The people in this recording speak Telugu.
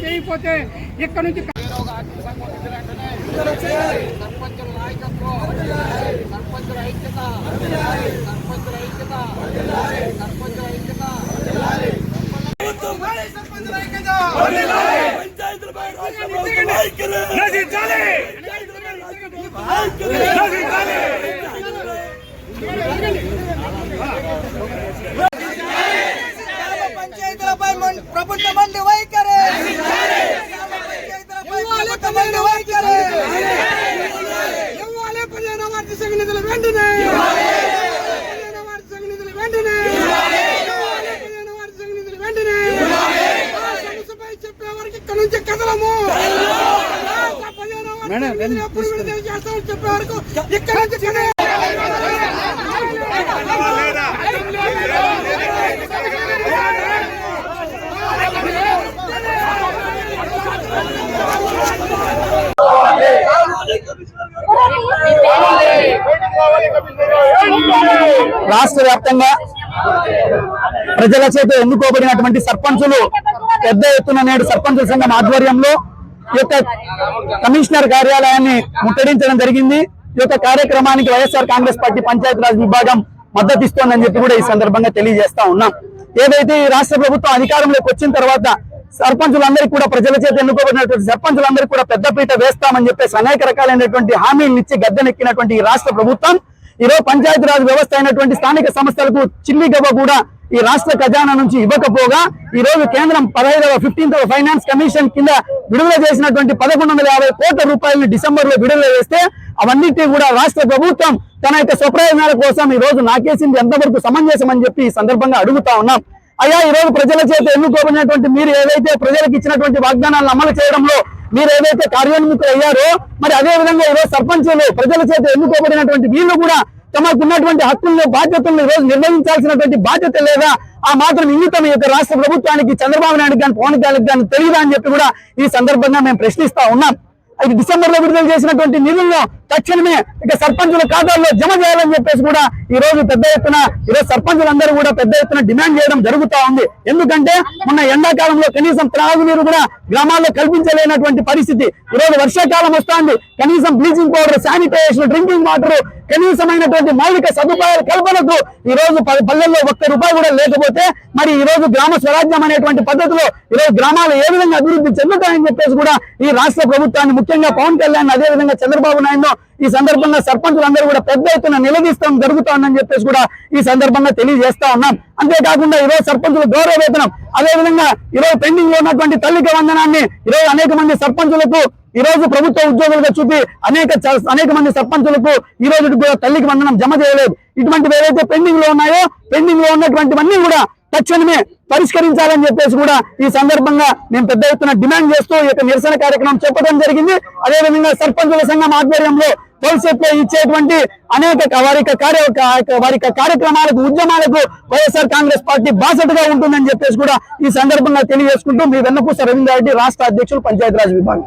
చేయకపోతే ఇక్కడ నుంచి సర్పంచుల నాయకత్వం సర్పంచుల ఐక్యత సర్పంచుల ఐక్యత సర్పంచుల ఐక్యత సర్పంచుల ఐక్యత పంచాయతీలపై రాష్ట్ర ప్రభుత్వం వైఖరి నశించాలి నశించాలి ఇక్కడ నుంచి కదలము చెప్పే వరకు ఇక్కడ నుంచి. రాష్ట్ర వ్యాప్తంగా ప్రజల చేత ఎన్నుకోబడినటువంటి సర్పంచులు పెద్ద ఎత్తున నేడు సర్పంచుల సంఘం ఆధ్వర్యంలో ఈ యొక్క కమిషనర్ కార్యాలయాన్ని ముట్టడించడం జరిగింది. ఈ యొక్క కార్యక్రమానికి వైఎస్ఆర్ కాంగ్రెస్ పార్టీ పంచాయతీరాజ్ విభాగం మద్దతు ఇస్తోందని చెప్పి కూడా ఈ సందర్భంగా తెలియజేస్తా ఉన్నాం. ఏదైతే ఈ రాష్ట్ర ప్రభుత్వం అధికారంలోకి వచ్చిన తర్వాత సర్పంచులందరికీ కూడా ప్రజల చేత ఎన్నుకోబడినటువంటి సర్పంచులందరికీ కూడా పెద్దపీట వేస్తామని చెప్పేసి అనేక రకాలైనటువంటి హామీలు ఇచ్చి గద్దెనెక్కినటువంటి ఈ రాష్ట్ర ప్రభుత్వం ఈరోజు పంచాయతీరాజ్ వ్యవస్థ అయినటువంటి స్థానిక సంస్థలకు చిల్లి గవ్వ కూడా ఈ రాష్ట్ర ఖజానా నుంచి ఇవ్వకపోగా ఈ రోజు కేంద్రం పదహైదవ ఫిఫ్టీన్త్ ఫైనాన్స్ కమిషన్ కింద విడుదల చేసినటువంటి పదకొండు వందల యాభై కోట్ల రూపాయలను డిసెంబర్లో విడుదల చేస్తే అవన్నింటినీ కూడా రాష్ట్ర ప్రభుత్వం తన యొక్క స్వప్రయోజనాల కోసం ఈ రోజు నాకేసింది ఎంతవరకు సమంజసం అని చెప్పి ఈ సందర్భంగా అడుగుతా ఉన్నాం. అయ్యా ఈ రోజు ప్రజల చేత ఎన్నుకోబడినటువంటి మీరు ఏదైతే ప్రజలకు ఇచ్చినటువంటి వాగ్దానాలను అమలు చేయడంలో మీరు ఏదైతే కార్యోన్ముఖులు అయ్యారో మరి అదే విధంగా ఈరోజు సర్పంచులు ప్రజల చేత ఎన్నుకోబడినటువంటి వీళ్ళు కూడా తమకున్నటువంటి హక్కులను బాధ్యతలను ఈరోజు నిర్వహించాల్సినటువంటి బాధ్యత లేదా ఆ మాత్రం ఇంగితం ఈ యొక్క రాష్ట్ర ప్రభుత్వానికి చంద్రబాబు నాయుడు కానీ పవన్ కళ్యాణ్ కానీ తెలియదా అని చెప్పి కూడా ఈ సందర్భంగా మేము ప్రశ్నిస్తా ఉన్నాం. అది డిసెంబర్లో విడుదల చేసినటువంటి నిధుల్లో తక్షణమే ఇక సర్పంచుల ఖాతాల్లో జమ చేయాలని చెప్పేసి కూడా ఈ రోజు పెద్ద ఎత్తున ఈ రోజు సర్పంచులందరూ కూడా పెద్ద ఎత్తున డిమాండ్ చేయడం జరుగుతా ఉంది. ఎందుకంటే మొన్న ఎండాకాలంలో కనీసం త్రాగునీరు కూడా గ్రామాల్లో కల్పించలేనటువంటి పరిస్థితి. ఈ రోజు వర్షాకాలం వస్తుంది. కనీసం bleaching powder sanitization drinking water కనీసమైనటువంటి మౌలిక సదుపాయాల కల్పనకు ఈ రోజు పల్లెల్లో ఒక్క రూపాయి కూడా లేకపోతే మరి ఈ రోజు గ్రామ స్వరాజ్యం అనేటువంటి పద్ధతిలో ఈ రోజు గ్రామాలు ఏ విధంగా అభివృద్ధి చెందుతాయని చెప్పేసి కూడా ఈ రాష్ట్ర ప్రభుత్వాన్ని ముఖ్యంగా పవన్ కళ్యాణ్ అదే విధంగా చంద్రబాబు నాయుడు ఈ సందర్భంగా సర్పంచులందరూ కూడా పెద్ద ఎత్తున నిలదీస్తాం జరుగుతోందని చెప్పేసి కూడా ఈ సందర్భంగా తెలియజేస్తా ఉన్నాం. అంతేకాకుండా ఈరోజు రోజు సర్పంచుల గౌరవ వేతనం అదే విధంగా పెండింగ్లో ఉన్నటువంటి తల్లికి వందనాన్ని ఈరోజు అనేక మంది సర్పంచులకు ఈ రోజు ప్రభుత్వ ఉద్యోగులుగా చూపి అనేక అనేక మంది సర్పంచులకు ఈ రోజు కూడా తల్లికి వందనం జమ చేయలేదు. ఇటువంటివి ఏవైతే పెండింగ్లో ఉన్నాయో పెండింగ్లో ఉన్నటువంటివన్నీ కూడా తక్షణమే పరిష్కరించాలని చెప్పేసి కూడా ఈ సందర్భంగా మేము పెద్ద ఎత్తున డిమాండ్ చేస్తూ ఈ యొక్క నిరసన కార్యక్రమం చెప్పడం జరిగింది. అదే విధంగా సర్పంచుల సంఘం ఆధ్వర్యంలో భవిష్యత్తులో ఇచ్చేటువంటి అనేక వారి కార్య వారి కార్యక్రమాలకు ఉద్యమాలకు వైఎస్ఆర్ కాంగ్రెస్ పార్టీ బాసటగా ఉంటుందని చెప్పేసి కూడా ఈ సందర్భంగా తెలియజేసుకుంటూ మీ వెన్నపూస రవీంద్ర రెడ్డి రాష్ట్ర అధ్యక్షులు పంచాయతీరాజ్ విభాగం.